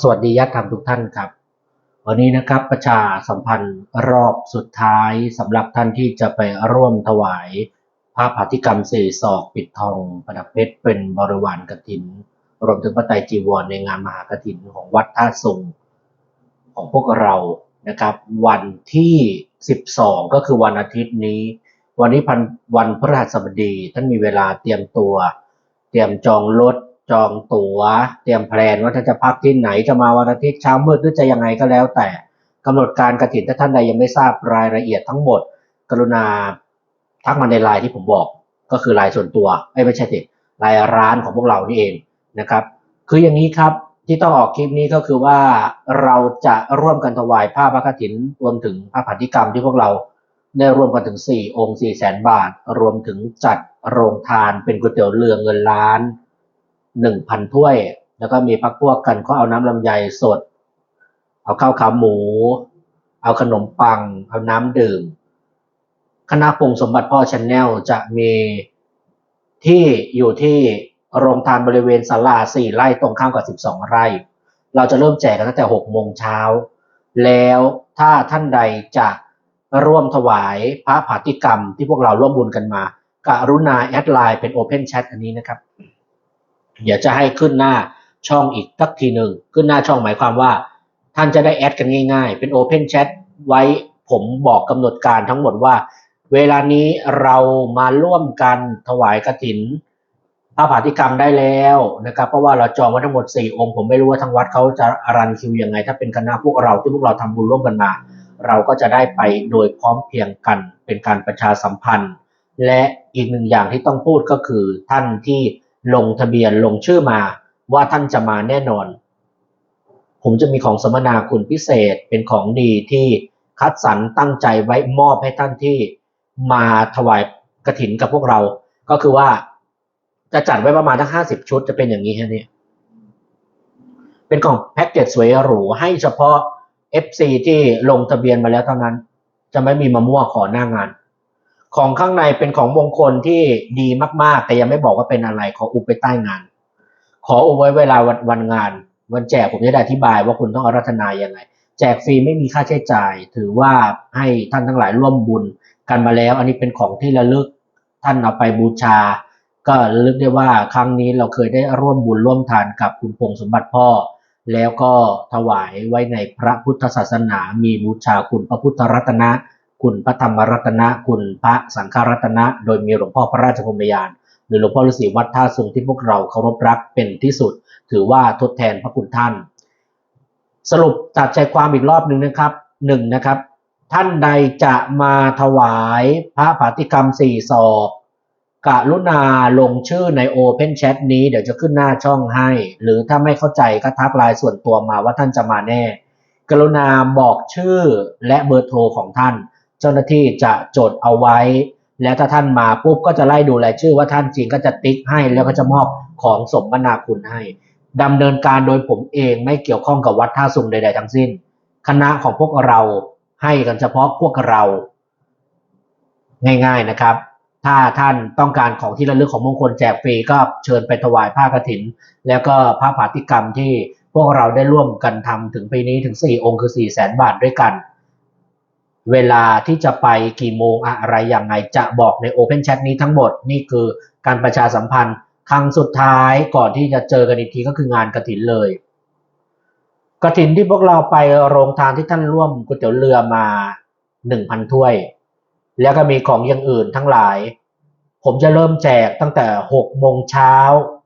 สวัสดีญาติธรรมทุกท่านครับ วันนี้นะครับประชาสัมพันธ์รอบสุดท้ายสำหรับท่านที่จะไปร่วมถวายพระผัติกรรมสี่ศอกปิดทองประดับเพชรเป็นบริวารกฐิน รวมถึงพระไตรจีวรในงานมหากฐินของวัดท่าสุงของพวกเรานะครับ วันที่ 12 ก็คือวันอาทิตย์นี้ วันนี้พันวันพฤหัสบดีท่านมีเวลาเตรียมตัว เตรียมจองรถ จองตัว๋ว เตรียมแพลนว่าถ้านจะพักที่ไหนจะมาวันอาทิตย์เช้ามืดหรือจะยังไงก็แล้วแต่กำหนดการกระถินถ้าท่านใดยังไม่ทราบรายละเอียดทั้งหมด กรุณาทักมาในไลน์ที่ผมบอก ก็คือไลน์ส่วนตัวไม่ใช่ติดไลน์ร้านของพวกเรานี่เองนะครับ คืออย่างนี้ครับที่ต้องออกคลิปนี้ก็คือว่าเราจะร่วมกันถวายผ้าพระกฐินรวมถึงผ้าผันธิกรรมที่พวกเราได้รวมกันถึง 4 องค์4แสนบาท รวมถึงจัดโรงทานเป็นก๋วยเตี๋ยวเรือเงินล้าน หนึ่งพันถ้วย แล้วก็มีพักพวกกันเขาเอาน้ำลำไยสด เอาข้าวขาหมู เอาขนมปัง เอาน้ำดื่ม คณะพงสมบัติพ่อชนแนลจะมีที่อยู่ที่โรงทานบริเวณศาลาสี่ไร่ตรงข้ามกับสิบสองไร่ เราจะเริ่มแจกกันตั้งแต่หกโมงเช้า แล้วถ้าท่านใดจะร่วมถวายพระผาติกรรมที่พวกเราร่วมบุญกันมา กรุณาแอดไลน์เป็นโอเพนแชทอันนี้นะครับ เดี๋ยวจะให้ขึ้นหน้าช่องอีกสักทีหนึ่งขึ้นหน้าช่องหมายความว่า ท่านจะได้แอดกันง่าย ๆ เป็น Open Chat ไว้ผมบอกกำหนดการทั้งหมดว่า เวลานี้เรามาร่วมกันถวายกระถินพระผาธิกรรมได้แล้วนะครับ เพราะว่าเราจองไว้ทั้งหมด 4 องค์ ผมไม่รู้ว่าทั้งวัดเขาจะรันคิวยังไง ถ้าเป็นคณะพวกเราที่พวกเราทำบุญร่วมกันมา เราก็จะได้ไปโดยพร้อมเพียงกัน เป็นการประชาสัมพันธ์ และอีกหนึ่งอย่างที่ต้องพูดก็คือท่านที่ ลงทะเบียนลงชื่อมาว่าท่านจะมาแน่นอน ผมจะมีของสมนาคุณพิเศษเป็นของดีที่คัดสรรตั้งใจไว้มอบให้ท่านที่มาถวายกระถินกับพวกเรา ก็คือว่าจะจัดไว้ประมาณทั้งห้าสิบชุดจะเป็นอย่างนี้ฮะนี่เป็นของแพ็กเกจสวยหรูให้เฉพาะ FC ที่ลงทะเบียนมาแล้วเท่านั้น จะไม่มีมามั่วขอหน้างาน ของข้างในเป็นของมงคลที่ดีมาก ๆ แต่ยังไม่บอกว่าเป็นอะไรขออุบไปใต้งาน ขออุบไว้เวลาวันวันงาน วันแจกผมจะได้อธิบายว่าคุณต้องอารัธนายังไง แจกฟรีไม่มีค่าใช้จ่าย ถือว่าให้ท่านทั้งหลายร่วมบุญกันมาแล้ว อันนี้เป็นของที่ระลึกท่านเอาไปบูชา ก็ระลึกได้ว่าครั้งนี้เราเคยได้ร่วมบุญร่วมทานกับคุณพงสมบัติพ่อ แล้วก็ถวายไว้ในพระพุทธศาสนา มีบูชาคุณพระพุทธรัตนะ คุณพระธรรมรัตนะ คุณพระสังฆรัตนะ โดยมีหลวงพ่อพระราชพรมยาน หรือหลวงพ่อฤาษีวัดท่าสุงที่พวกเราเคารพรักเป็นที่สุด ถือว่าทดแทนพระคุณท่าน สรุปจัดใจความอีกรอบหนึ่งนะครับหนึ่งนะครับ ท่านใดจะมาถวายพระปฏิกรรมสี่ศอกกรุณาลงชื่อใน Open Chat นี้เดี๋ยวจะขึ้นหน้าช่องให้ หรือถ้าไม่เข้าใจก็ทักไลน์ส่วนตัวมาว่าท่านจะมาแน่ กรุณาบอกชื่อและเบอร์โทรของท่าน เจ้าหน้าที่จะจดเอาไว้ แล้วถ้าท่านมาปุ๊บก็จะไล่ดูรายชื่อว่าท่านจริงก็จะติ๊กให้แล้วก็จะมอบของสมนาคุณให้ดำเนินการโดยผมเองไม่เกี่ยวข้องกับวัดท่าสุงใดๆทั้งสิ้น คณะของพวกเราให้กันเฉพาะพวกเรา ง่าย ๆนะครับ ถ้าท่านต้องการของที่ระลึกของมงคลแจกฟรีก็เชิญไปถวายผ้ากรถิน แล้วก็พระผาติกรรมที่พวกเราได้ร่วมกันทำถึงปีนี้ถึง 4 องค์คือ 4 0 0แสนบาทด้วยกัน เวลาที่จะไปกี่โมงอะไรอย่างไรจะบอกใน Open Chat นี้ทั้งหมดนี่คือการประชาสัมพันธ์ครั้งสุดท้ายก่อนที่จะเจอกันอีกทีก็คืองานกระถินเลยกระถินที่พวกเราไปโรงทานที่ท่านร่วมก๋วยเตี๋ยวเรือมาหนึ่งพันถ้วย แล้วก็มีของอย่างอื่นทั้งหลาย ผมจะเริ่มแจกตั้งแต่หกโมงเช้า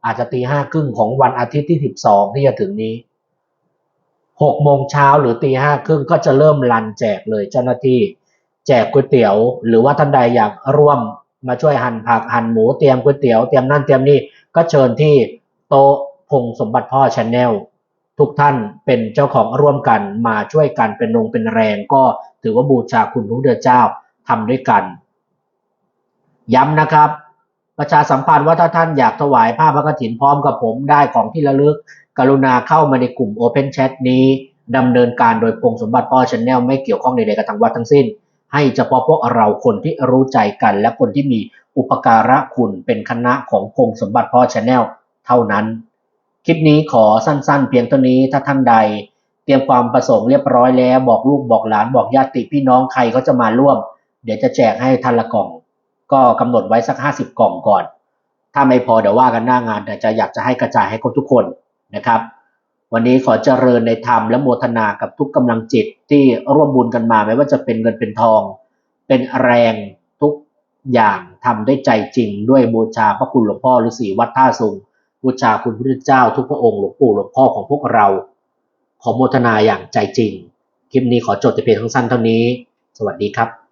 อาจจะตีห้าครึ่งของวันอาทิตย์ที่สิบสองที่จะถึงนี้ หกโมงเช้าหรือตีห้าครึ่งก็จะเริ่มรันแจกเลยเจ้าหน้าที่แจกก๋วยเตี๋ยว หรือว่าท่านใดอยากร่วมมาช่วยหั่นผักหั่นหมูเตรียมก๋วยเตี๋ยวเตรียมนั่นเตรียมนี่ก็เชิญที่โต๊ะพงสมบัติพ่อชาแนลทุกท่านเป็นเจ้าของร่วมกันมาช่วยกันเป็นรงเป็นแรงก็ถือว่าบูชาคุณพระเดเจ้าทำด้วยกัน ย้ำนะครับ ประชาสัมพันธ์ว่าถ้าท่านอยากถวายผ้าพระกฐินพร้อมกับผมได้ของที่ระลึก กรุณาเข้ามาในกลุ่ม Open Chat นี้ดำเนินการโดยพงสมบัติพ่อชแนลไม่เกี่ยวข้องใดๆกับทางวัดทั้งสิ้น ให้เฉพาะพวกเราคนที่รู้ใจกัน และคนที่มีอุปการะคุณเป็นคณะของพงสมบัติพ่อชแนลเท่านั้น คลิปนี้ขอสั้นๆ เพียงเท่านี้ถ้าท่านใด เตรียมความประสงค์เรียบร้อยแล้ว บอกลูกบอกหลานบอกญาติพี่น้องใครเขาจะมาร่วม เดี๋ยวจะแจกให้ทันละกล่อง ก็กำหนดไว้สักห้าสิบกล่องก่อน ถ้าไม่พอเดี๋ยวว่ากันหน้างานแต่จะอยากจะให้กระจายให้ครบทุกคนนะครับ วันนี้ขอเจริญในธรรมและโมทนากับทุกกำลังจิตที่ร่วมบุญกันมาไม่ว่าจะเป็นเงินเป็นทอง เป็นแรงทุกอย่างทำด้วยใจจริง ด้วยบูชาพระคุณหลวงพ่อฤาษีวัดท่าสุงบูชาคุณพระเจ้าทุกพระองค์หลวงปู่หลวงพ่อของพวกเรา ขอโมทนาอย่างใจจริง คลิปนี้ขอจบแต่เพียงสั้นเท่านี้ สวัสดีครับ